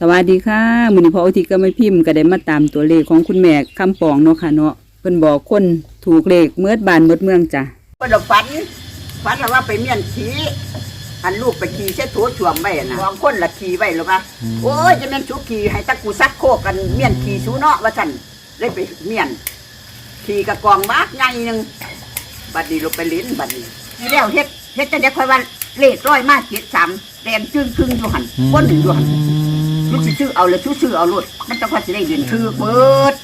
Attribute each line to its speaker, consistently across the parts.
Speaker 1: สวัสดีค่ะมื้อนี้พออุทิศก็ไม่พิมพ์ก็ได้มาตามตัวเลขของคุณแม่คำปองเนาะค่ะเนาะเพิ่นบอกคนถูกเลขเมื่อบ้านเมื่อเมืองจ้ะ
Speaker 2: ก็เราฝันฝันว่าไปเมียนขี่หันลูกไปขี่เช็ดถูช่วงไว้นะสองคนละขี่ไว้หรือปะโอ้ยจะเมียนชูขี่ให้ตะกูซักโคกกันเมียนขี่ชูเนาะว่าฉันเลยไปเมียนขี่กับกองมากใหญ่หนึ่งบัดนี้ลงไปลิ้นบัดนี้ที่แล้วเฮ็ดเฮ็ดจะได้ค่อยว่าเลขร้อยมากเจ็ดสามแดงจึ้งครึ่งอยู่หันก้นถึงอยู่หัน ลูกสิชื่อเอาเลยชื่อชื่อเอารถมันจะค่อยสิได้เงินคือเบิด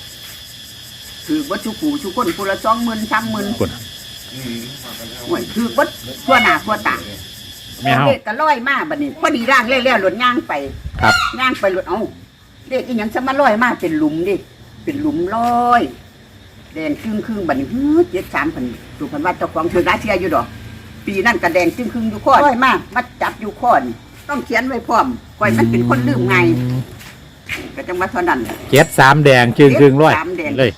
Speaker 2: คือเบิดชูกูชูคนคนละสองหมื่นสามหมื่น
Speaker 3: คน
Speaker 2: โอ้ยคือวัดทั่วหน้าทั่วตา
Speaker 3: ไม่เอา
Speaker 2: เด็กก็ลอยมาบัดนี้พอดีร่างเลี้ยวๆหลดย่างไป
Speaker 3: ครับ
Speaker 2: ย่างไปหลดเอาเด็กอีหยังจะมาลอยมาเป็นหลุมดิเป็นหลุมลอยแดงครึ่งครึ่งๆบัดนี้ฮือเจ็ดสามพันถูกพันว่าเจ้าของถือร้าเชียอยู่ดอก ปีนั่นก็แดงครึ่งครึ่งๆอยู่ข้อลอยมามาจับอยู่ข้อนี่ ต้องเขียนไว้พร้อมก่อยมันเป็นคนลืมไงก็จังว่าเท่านั้น
Speaker 3: เจ็ดสามแดงจึงครึ่งร้อย
Speaker 2: เจ็ดสามแดง
Speaker 3: เลย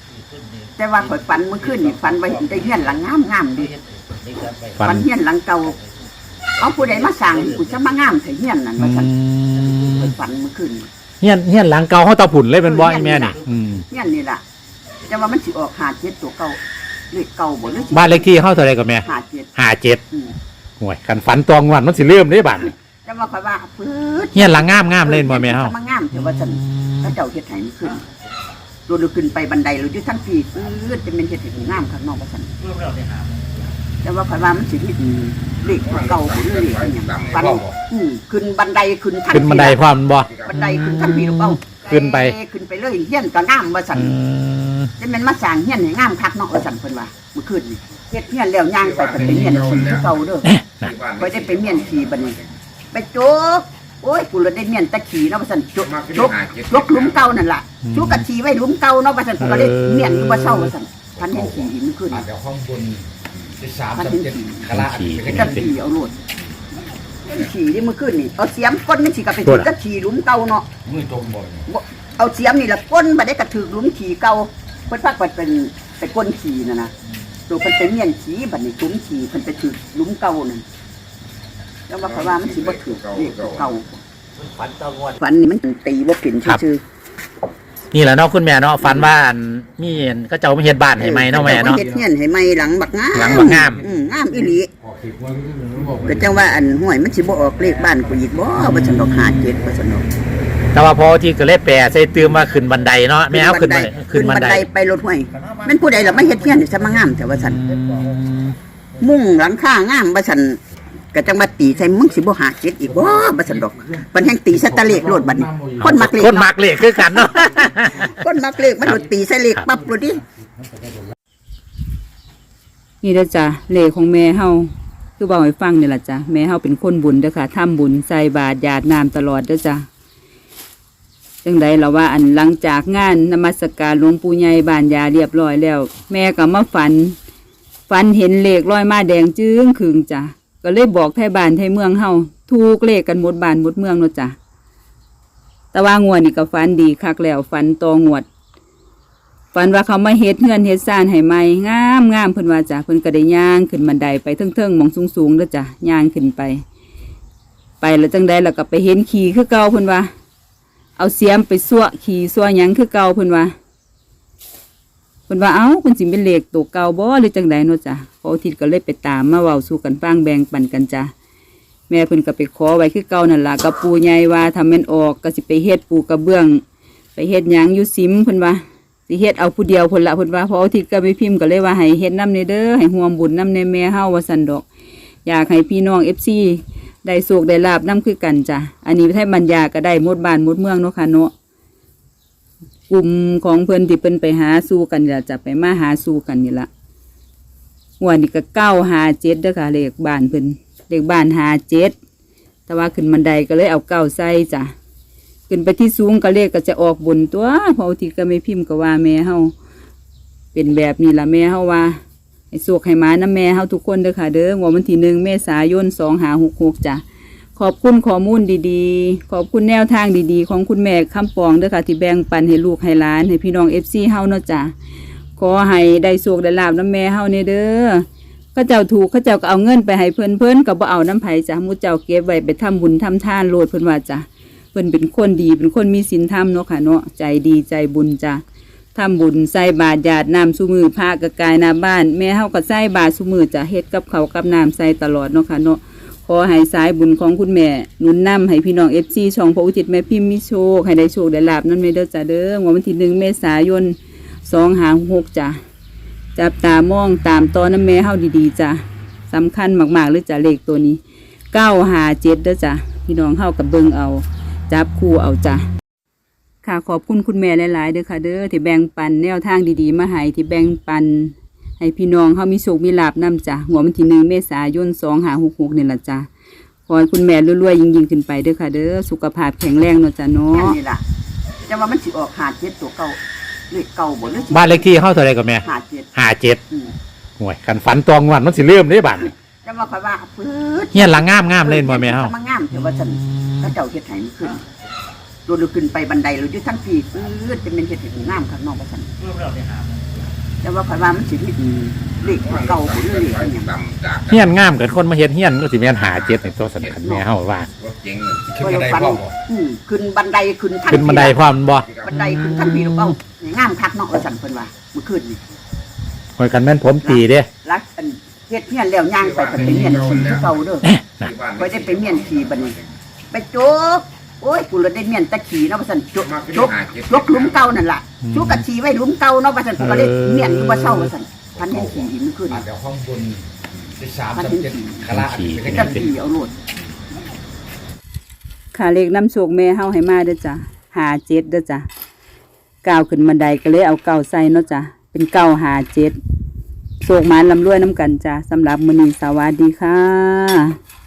Speaker 2: แต่ว่าข่อยฝันเมื่อคืนนี่ฝันไว้เห็นได้เฮียนหลังงามงามๆดิ
Speaker 3: ฟั
Speaker 2: ฝั
Speaker 3: น
Speaker 2: นเฮียนหลังเก่าเอาผู้ใดมาสั่งกูจะมางามใส่เฮียนนั่น
Speaker 3: อื
Speaker 2: ว่าฉัน
Speaker 3: ม
Speaker 2: ไปฝันเมื่อคืน
Speaker 3: เฮียนเฮียนหลังเก่าเขาตาผุ่นเลยเป็นบ่อยแม่นี่อืม
Speaker 2: เฮียนนี่ล่ะจะว่ามันสิออกหาเจ็ดตัวเก่าเลขเก่าบ่หรือสิ
Speaker 3: บ้านเลขที่เขาเท่าไรกับแม่
Speaker 2: หาเจ็ด
Speaker 3: ห้าเจ็ด
Speaker 2: อืม
Speaker 3: ห่วยกันฝันตองวันมันสิเริ่มได้บ้าน
Speaker 2: จะว่าข่อยว่าปื๊ด
Speaker 3: เฮียนหลังงามงามเลยบ่แม่เฮา
Speaker 2: จะมางามแต่ว่าฉันพระเจ้าเฮ็ดให้มันขึ้นตัวเราขึ้นไปบันไดเราอยู่ทั้งปีปื๊ดจะเป็นเฮ็ดให้งามข้างนอกว่าฉันแต่ว่าข่อยว่ามันสิมีเลขเก่าบ่หรือเลขอะไรหยังฝันอืมขึ้นบันไดขึ้นทั้ง
Speaker 3: ขึ้นบันได
Speaker 2: ปี
Speaker 3: พร้อมบ่
Speaker 2: บันไดขึ้นทั้งปีลูกเอ้า
Speaker 3: ขึ้นไป
Speaker 2: ขึ้นไปเลยเฮียนก็งามว่าสั่น
Speaker 3: อืม
Speaker 2: จะเป็นมาสร้างเฮียนให้งามคักเนาะว่าสั่นเพิ่นว่าเมื่อคืนนี่เฮ็ดเฮียนแล้วย่างไปเพิ่นไปเฮียนขี่คือเก่าเด้อไปได้ไปเมียนขี่บัดนี้ ไปโจกโอ้ยกูเลยได้เมียนตะขี่เนาะว่าสั่นโจกโจกโจกหลุมเก่านั่นล่ะชูกะขี่ไว้หลุมเก่าเนาะว่าสั่นกูก็เลยเมียนอยู่บ่เศร้าว่าสั่นพันเห็นขี่อีกเมื่อคืน
Speaker 4: อาจ
Speaker 2: นี่
Speaker 4: จะห้องบนที่สาม
Speaker 2: พัน
Speaker 4: สาม
Speaker 2: เห็น
Speaker 4: เจ็ด
Speaker 2: ขี่
Speaker 4: คารา
Speaker 3: ขี่
Speaker 4: เป็น
Speaker 2: จังขี่เอาโลดเห็นขี่นี่เมื่อคืนนี่เอาเสียมก้นมันสิก็ไปถือกับขี่หลุมเก่าเนาะ
Speaker 4: มือตรงบ่อย
Speaker 2: บ่เอาเสียมนี่ละก้นมาได้กระถือหลุมขี่เก่าเพิ่นพักเพิ่นเป็นไปก้นขี่น่ะนะตัวเพิ่นเป็นเมียนขี่บัดนี้หลุมขี่เพิ่นไปถือหลุมเก่านั่น แล้วว่าเขาว่ามันสิบ่ถือเลขเก่า
Speaker 4: ฝันตะวัน
Speaker 2: ฝันนี่มันตีบ่เป็นซื่อ
Speaker 3: นี่แหละเนาะคุณแม่เนาะฝันว่าอันมีเห็นก็เจ้าไม่เฮ็ดบ้านให้ไหมเนาะแม่เนาะ
Speaker 2: เฮ็ดเฮียนให้ใหม่หลังบักงาม
Speaker 3: หลังบักงาม
Speaker 2: อืมงามอีหลี
Speaker 4: ออกขีดวันก็คือบอก
Speaker 2: ก็จังว่าอันห้วยมันสิบ่ออกเลขบ้านกูอีกบ่บ่ซั่นดอกหาเจ็ดบ่ซั่นดอก
Speaker 3: แต่ว่าพอที่ก็เลยแปลใส่เติมว่าขึ้นบันไดเนาะแม่เอาขึ้นบันไดขึ้นบันได
Speaker 2: ไปรถห้วยมันผู้ใดล่ะมาเฮ็ดเฮียนนี่ซะมางามแต่ว่าซั่นมุ่งหลังคางามบ่ซั่น ก็จังว่าตีใส่มึงสิบ่หาเจ็ดอีกบ่บ่ซั่นดอกมันแห่งตีใส่ตะเลขโลดบัดนี้คนมักเลข
Speaker 3: คนมักเลขคือกันเนาะ
Speaker 2: คนมักเลขมันโดนตีใส่เลขปั๊บโลดดิ
Speaker 1: นี่เด้อจ้ะเลขของแม่เฮาคือบอกให้ฟังนี่ล่ะจ้ะแม่เฮาเป็นคนบุญเด้อค่ะทำบุญใส่บาตรหยาดน้ำตลอดเด้อจ้ะจังใดเราว่าอันหลังจากงานนมัสการหลวงปู่ใหญ่บ้านยาเรียบร้อยแล้ว แม่ก็มาฝัน ฝันเห็นเลขลอยมาแดงจึ้งขึงจ้ะ ก็เลยบอกไทยบ้านไทยเมืองเฮาถูกเลขกันหมดบ้านหมดเมืองเนาะจ้ะแต่ว่างวดนี่ก็ฝันดีคักแล้วฝันตองวดฝันว่าเขามาเฮ็ดเฮือนเฮ็ดซ่านให้ใหม่งามงามเพิ่นว่าจ้ะเพิ่นก็ได้ย่างขึ้นบันไดไปเทิงๆหมองสูงๆเด้อจ้ะย่างขึ้นไป ไปแล้วจังใดแล้วก็ไปเห็นขี่คือเก่าเพิ่นว่า เอาเสียมไปซั่วขี่ซั่วหยังคือเก่าเพิ่นว่า พิ่นว่าเอ้าเพิ่นสิเป็นเลขตัวเก่าบ่หรือจังใดเนาะจ้ะพออาทิตย์ก็เลยไปตามมาเว้าสู่กันฟังแบ่งปันกันจ้ะแม่เพิ่นก็ไปขอไว้คือเก่านั่นล่ะกับปู่ใหญ่ว่าถ้าแม่นออกก็สิไปเฮ็ดปูกระเบื้อง ไปเฮ็ดหยังอยู่ซิมเพิ่นว่าสิเฮ็ดเอาผู้เดียวเพิ่นละเพิ่นว่าเพออาทิตย์ก็ไปพิมพ์ก็เลยว่าให้เฮ็ดนำในเด้อให้ห่วมบุญนำในแม่เฮาว่าซั่นดอก อยากให้พี่น้อง FC ได้โชคได้ลาบนํคือกันจ้ะอันนี้ไทยบรรยาก็ได้หมดบ้านหมดเมืองเนาะค่ะเนาะ กลุ่มของเพิ่อนที่เพิ่นไปหาสู้กันนี่ละจะไปมาหาสู้กันนี่ละงวดนี้ก็เก้าหาเจ็ดเด้อค่ะเลขบ้านเพิ่นเลขบ้านหาเจ็ดแต่ว่าขึ้นบันไดก็เลยเอาเก้าใส่จ้ะขึ้นไปที่สูงก็เลขก็จะออกบนตัวเพอทีก็ไม่พิมพ์ก็ว่าแม่เฮาเป็นแบบนี้ละแม่เฮาว่าให้สุกให้หมาน้ำแม่เฮาทุกคนเด้อค่ะ เด้องวดวันที่หนึ่งเมษายนสองหาหกหกจ้ะ ขอบคุณข้อมูลดีๆ ขอบคุณแนวทางดีๆ ของคุณแม่คำปองเด้อค่ะ ที่แบ่งปันให้ลูกให้หลาน ให้พี่น้องเอฟซีเฮาเนาะจ้ะขอให้ได้สุกได้ลาบน้ำแม่เฮาเนี่ยเด้อเข้าเจ้าถูกเข้าเจ้าก็เอาเงินไปให้เพิ่นเพิ่นก็บ่เอาน้ำไผ่จ้ะมูเจ้าเก็บไว้ไปทำบุญทำทานโลดเพิ่นว่าจ้ะเพิ่นเป็นคนดีเป็นคนมีศีลธรรมเนาะค่ะเนาะใจดีใจบุญจ้ะทำบุญใส่บาตรหยาดน้ำสุมือพระกระกายหน้าบ้าน แม่เฮาก็ใส่บาตรสุมือจะเฮ็ดกับเขากับน้ำใส่ตลอดเนาะค่ะเนาะ ขอให้สายบุญของคุณแม่หนุนนำให้พี่น้อง FC ช่องพระอุทิศแม่พิมพ์มีโชค ให้ได้โชคได้ลาบนั่นแม่เด้อจ้ะเด้อวันที่หนึ่งเมษายน256จ้ะจับตามองตามตอนน้ำแม่เฮาดีๆจ้ะสำคัญมากๆเลยจ้ะเลขตัวนี้เก้าหาเจ็ดเด้อจ้ะพี่น้องเข้ากับเบิงเอา จับคู่เอาจ้ะค่ะขอบคุณคุณแม่หลายๆเด้อค่ะเด้อที่แบ่งปันแนวทางดีๆ มาให้ที่แบ่งปัน ให้พี่น้องเขามีโชคมีลาบนํจ้ะหัววันที่หนึ่งเมษายนสองหาหกหกนี่ละจ้ะขอให้คุณแม่รวยๆยิ่งๆขึ้นไปเด้อค่ะ เด้อสุขภาพแข็งแรงเนาะจ้ะเนา
Speaker 2: แค่ะนี้ล่ะจะว่ามันสิออกหาเจ็ดตัวเก่าเลขเก่าบ่หรือสิ
Speaker 3: บ้านเลขที่เข้าเท่าไรกับแม่
Speaker 2: หาเจ็ด
Speaker 3: ห้าเจ็ด
Speaker 2: อืม
Speaker 3: ห่วยกันฝันตองวันมันสิเริ่มได้บ้าน
Speaker 2: จะว่าค่อยว่าปื๊ด
Speaker 3: เฮียนหลังงามงามเล่นบ่แม่เฮา
Speaker 2: มางามแต่ว่าฉันพระเจ้าเฮ็ดให้มันขึ้นตัวเราขึ้นไปบันไดเราอยู่ทั้งปีปื๊ดจะเป็นเฮ็ดให้งามข้างนอกว่าฉัน แต่ว่าค่อยว่ามันสิมีเลขเก่าบ่หรือเลขอันหยัง
Speaker 4: ต่ำจาก
Speaker 3: เฮียนงามเกิดคนมาเฮ็ดเฮียนก็สิแม่นหาเจ็ดในตัวสำคัญแม่เฮาว่า
Speaker 4: รถเก๋งขึ้นมาได้พ่อบ่
Speaker 2: อืมขึ้นบันไดขึ้นทั้ง
Speaker 3: ขึ้นบันไดพร้อมบ่
Speaker 2: บันไดขึ้นทั้งปีเราเอางามคักเนาะว่าฉันเพิ่นว่าเมื่อคืนนี่
Speaker 3: ห่วยกันแม่นผมตีเด้
Speaker 2: รักอันเฮ็ดเฮียนแล้วย่างไปก็ไปเมียนขี่คือเก่าเด้อไปได้ไปเมียนขี่บัดนี้ไปโจก โอ้ยกูเลยได้เมียนตะขี่เนาะว่าซั่นโจกโจกโจกหลุมเก่านั่นล่ะชูกะขี่ไว้หลุมเก่าเนาะว่าซั่นกูก็เลยเมียนอยู่บ่เศร้าว่าซั่นพันแห่งขี่อีกมันขึ้น
Speaker 4: อาจจะห้องบนที่สามสามเจ็ดคาราเป็น
Speaker 2: จังขี่เอาโลด
Speaker 1: ค่ะเลขน้ำโชคแม่เฮาให้มาเด้อจ้ะหาเจ็ดเด้อจ้ะก้าวขึ้นบันไดก็เลยเอาเก้าใส่เนาะจ้ะเป็นเก้าหาเจ็ดโชคหมานลำรวยน้ำกันจ้ะสำหรับมื้อนี้สวัสดีค่ะ